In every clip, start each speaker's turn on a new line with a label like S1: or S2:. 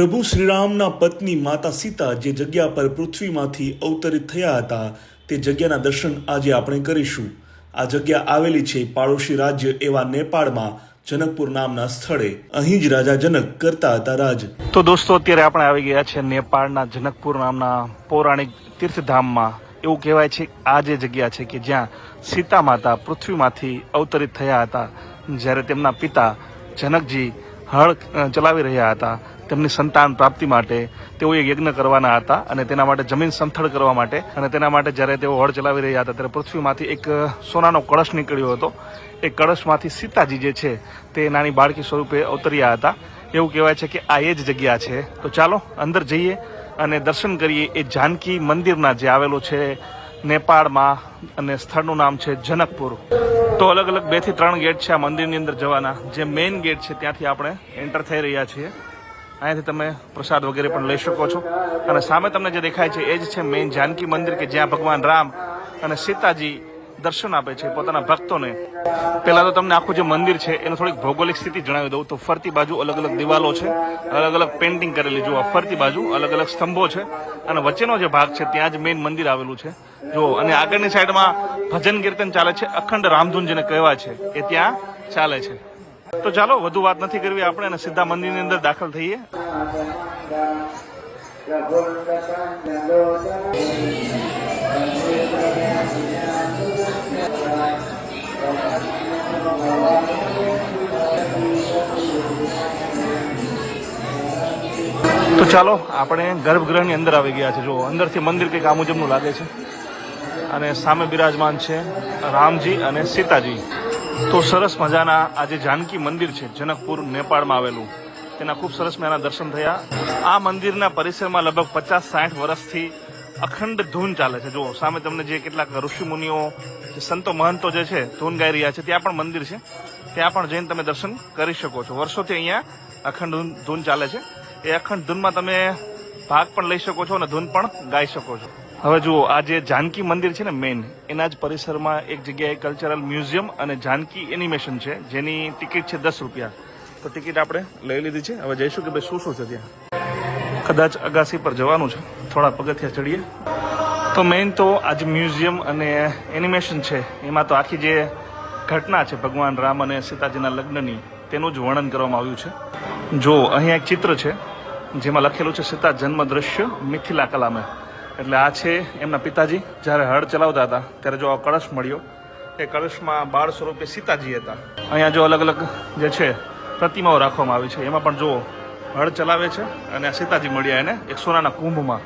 S1: પ્રભુ શ્રીરામના પત્ની માતા સીતા જે જગ્યા પર પૃથ્વીમાંથી અવતરિત થયા હતા, તે જગ્યાના દર્શન આજે આપણે કરીશું. આ જગ્યા આવેલી છે પાડોશી રાજ્ય એવા નેપાળમાં, જનકપુર નામના સ્થળે. અહીં જ રાજા જનક કરતા હતા રાજ.
S2: તો દોસ્તો, અત્યારે આપણે આવી ગયા છે નેપાળના જનકપુર નામના પૌરાણિક તીર્થધામમાં. એવું કહેવાય છે, આ જે જગ્યા છે કે જ્યાં સીતા માતા પૃથ્વીમાંથી અવતરિત થયા હતા. જ્યારે તેમના પિતા જનકજી હળ ચલાવી રહ્યા હતા. તેમની સંતાન પ્રાપ્તિ માટે તેઓ એક યજ્ઞ કરવાના હતા અને તેના માટે જમીન સમથળ કરવા માટે. અને તેના માટે જ્યારે તેઓ હળ ચલાવી રહ્યા હતા, ત્યારે પૃથ્વીમાંથી એક સોનાનો કળશ નીકળ્યો હતો. એ કળશમાંથી સીતાજી જે છે, તે નાની બાળકી સ્વરૂપે અવતર્યા હતા. એવું કહેવાય છે કે આ એ જ જગ્યા છે. તો ચાલો, અંદર જઈએ અને દર્શન કરીએ એ જાનકી મંદિરના જે આવેલું છે નેપાળમાં અને સ્થળનું નામ છે જનકપુર. તો અલગ અલગ બેથી ત્રણ ગેટ છે આ મંદિરની અંદર જવાના. જે મેઇન ગેટ છે ત્યાંથી આપણે એન્ટર થઈ રહ્યા છીએ. અહીંયાથી તમે પ્રસાદ વગેરે પણ લઈ શકો છો. અને સામે તમને જે દેખાય છે એ જ છે મેઇન જાનકી મંદિર કે જ્યાં ભગવાન રામ અને સીતાજી દર્શન આપે છે પોતાના ભક્તોને. પહેલાં તો તમને આખું જે મંદિર છે એનું થોડીક ભૌગોલિક સ્થિતિ જણાવી દઉં. તો ફરતી બાજુ અલગ અલગ દિવાલો છે, અલગ અલગ પેઇન્ટિંગ કરેલી. જુઓ, ફરતી બાજુ અલગ અલગ સ્તંભો છે અને વચ્ચેનો જે ભાગ છે ત્યાં જ મેઇન મંદિર આવેલું છે. જો અને આગળની સાઈડમાં ભજન કીર્તન ચાલે છે, અખંડ રામધૂન જેને કહેવાય છે, એ ત્યાં ચાલે છે. તો ચાલો, વધુ વાત નથી કરવી, આપણે અને સીધા મંદિરની અંદર દાખલ થઈએ. તો ચાલો, આપણે ગર્ભગૃહની અંદર આવી ગયા છે. જો અંદરથી મંદિર કંઈક આ મુજબનું લાગે છે. અને સામે બિરાજમાન છે રામજી અને સીતાજી. તો સરસ મજાના આ જે જાનકી મંદિર છે, જનકપુર, નેપાળમાં આવેલું. તેના ખૂબ સરસ મજાના દર્શન થયા. આ મંદિરના પરિસરમાં લગભગ પચાસ સાઠ વર્ષથી અખંડ ધૂન ચાલે છે. જો સામે તમને જે કેટલાક ઋષિ મુનિઓ સંતો મહંતો જે છે, ધૂન ગાઈ રહ્યા છે, ત્યાં પણ મંદિર છે. ત્યાં પણ જઈને તમે દર્શન કરી શકો છો. વર્ષોથી અહીંયા અખંડ ધૂન ચાલે છે. એ અખંડ ધૂનમાં તમે ભાગ પણ લઈ શકો છો અને ધૂન પણ ગાઈ શકો છો. હવે જુઓ, આ જે જાનકી મંદિર છે ને મેઇન એના જ પરિસરમાં એક જગ્યાએ કલ્ચરલ મ્યુઝિયમ અને જાનકી એનિમેશન છે, જેની ટિકિટ છે દસ રૂપિયા. તો ટિકિટ આપણે લઈ લીધી છે. હવે જઈશું કે ભાઈ શું શું છે ત્યાં? કદાચ અગાસી પર જવાનું છે. થોડા પગથિયા ચડીએ. તો મેઇન તો આજે મ્યુઝિયમ અને એનિમેશન છે. એમાં તો આખી જે ઘટના છે, ભગવાન રામ અને સીતાજીના લગ્નની, તેનું જ વર્ણન કરવામાં આવ્યું છે. જો અહીંયા એક ચિત્ર છે, જેમાં લખેલું છે, સીતા જન્મ દ્રશ્ય મિથિલા કલામે. એટલે આ છે એમના પિતાજી, જ્યારે હળ ચલાવતા હતા, ત્યારે જો આ કળશ મળ્યો, એ કળશમાં બાળ સ્વરૂપે સીતાજી હતા. અહીંયા જો અલગ અલગ જે છે, પ્રતિમાઓ રાખવામાં આવી છે, એમાં પણ જુઓ હળ ચલાવે છે અને સીતાજી મળ્યા એને એક સોનાના કુંભમાં.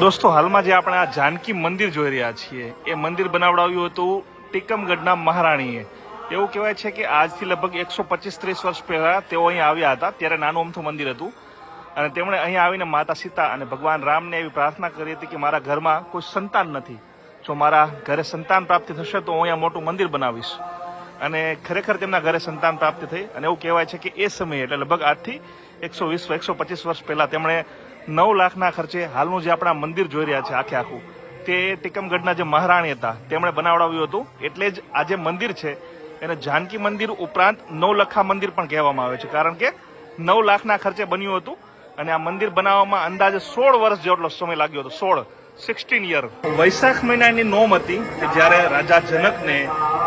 S2: દોસ્તો, હાલમાં જે આપણે આ જાનકી મંદિર જોઈ રહ્યા છીએ, એ મંદિર બનાવડાવ્યું હતું ટીકમગઢના મહારાણીએ. એવું કહેવાય છે કે આજથી લગભગ એકસો પચીસ ત્રીસ વર્ષ પહેલાં તેઓ અહીં આવ્યા હતા, ત્યારે નાનું અમથું મંદિર હતું. અને તેમણે અહીં આવીને માતા સીતા અને ભગવાન રામને એવી પ્રાર્થના કરી હતી કે મારા ઘરમાં કોઈ સંતાન નથી. જો મારા ઘરે સંતાન પ્રાપ્તિ થશે તો હું અહીંયા મોટું મંદિર બનાવીશ. અને ખરેખર તેમના ઘરે સંતાન પ્રાપ્તિ થઈ અને એવું કહેવાય છે કે એ સમયે, એટલે લગભગ આજથી એકસો વીસ એકસો પચીસ વર્ષ પહેલાં તેમણે નવ લાખના ખર્ચે હાલનું જે આપણા મંદિર જોઈ રહ્યા છે આખે આખું, તે ટીકમગઢના જે મહારાણી હતા, તેમણે બનાવડાવ્યું હતું. એટલે જ આ જે મંદિર છે, એને જાનકી મંદિર ઉપરાંત નવલખા મંદિર પણ કહેવામાં આવે છે. કારણ કે નવ લાખના ખર્ચે બન્યું હતું અને આ મંદિર બનાવવામાં અંદાજે સોળ વર્ષ જેટલો સમય લાગ્યો હતો. સોળ સિક્સટીન યર વૈશાખ મહિનાની નોમ હતી કે જ્યારે રાજા જનકને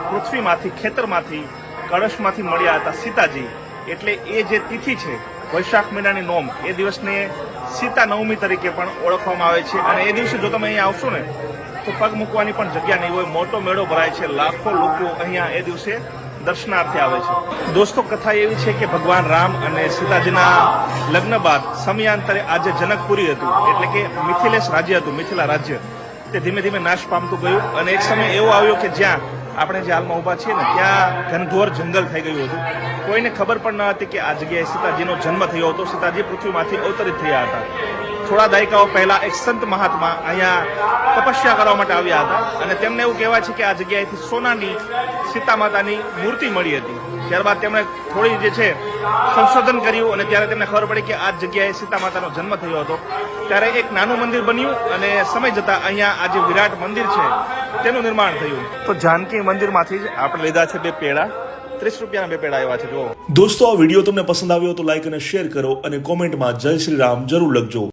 S2: પૃથ્વીમાંથી, ખેતરમાંથી, કળશમાંથી મળ્યા હતા સીતાજી. એટલે એ જે તિથિ છે, વૈશાખ મહિનાની નોમ, એ દિવસને સીતા નવમી તરીકે પણ ઓળખવામાં આવે છે. અને એ દિવસે જો તમે અહીંયા આવશો ને, તો પગ મૂકવાની પણ જગ્યા નહીં હોય. મોટો મેળો ભરાય છે. લાખો લોકો અહીંયા એ દિવસે દર્શનાર્થે આવે છે. દોસ્તો, કથા એવી છે કે ભગવાન રામ અને સીતાજીના લગ્ન બાદ સમયાંતરે આજે જનકપુરી હતું. એટલે કે મિથિલેશ રાજ્ય હતું, મિથિલા રાજ્ય. તે ધીમે ધીમે નાશ પામતું ગયું અને એક સમય એવો આવ્યો કે જ્યાં આપણે જે હાલમાં ઊભા છીએ ને, ત્યાં ઘનઘોર જંગલ થઈ ગયું હતું. કોઈને ખબર પણ ન હતી કે આ જગ્યાએ સીતાજીનો જન્મ થયો હતો. સીતાજી પૃથ્વીમાંથી અવતરિત થયા હતા. થોડા દાયકાઓ પહેલા એક સંત મહાત્મા અહીંયા તપસ્યા કરવા માટે આવ્યા હતા. અને તેમને એવું કહેવાય છે કે આ જગ્યાએથી સોનાની સીતા માતાની મૂર્તિ મળી હતી. ત્યારબાદ તેમણે થોડી જે છે સંશોધન કર્યું અને ત્યારે તેમને ખબર પડી કે આ જગ્યાએ સીતા માતાનો જન્મ થયો હતો. ત્યારે એક નાનું મંદિર બન્યું અને સમય જતા અહીંયા આ જે વિરાટ મંદિર છે તેનું નિર્માણ થયું. તો જાનકી મંદિરમાંથી જ આપણે લીધા છે બે પેડા. ત્રીસ રૂપિયાના બે પેડા આવ્યા છે જો
S1: દોસ્તો આ વીડિયો તમને પસંદ આવ્યો તો લાઈક અને શેર કરો અને કોમેન્ટમાં જય શ્રી રામ જરૂર લખજો.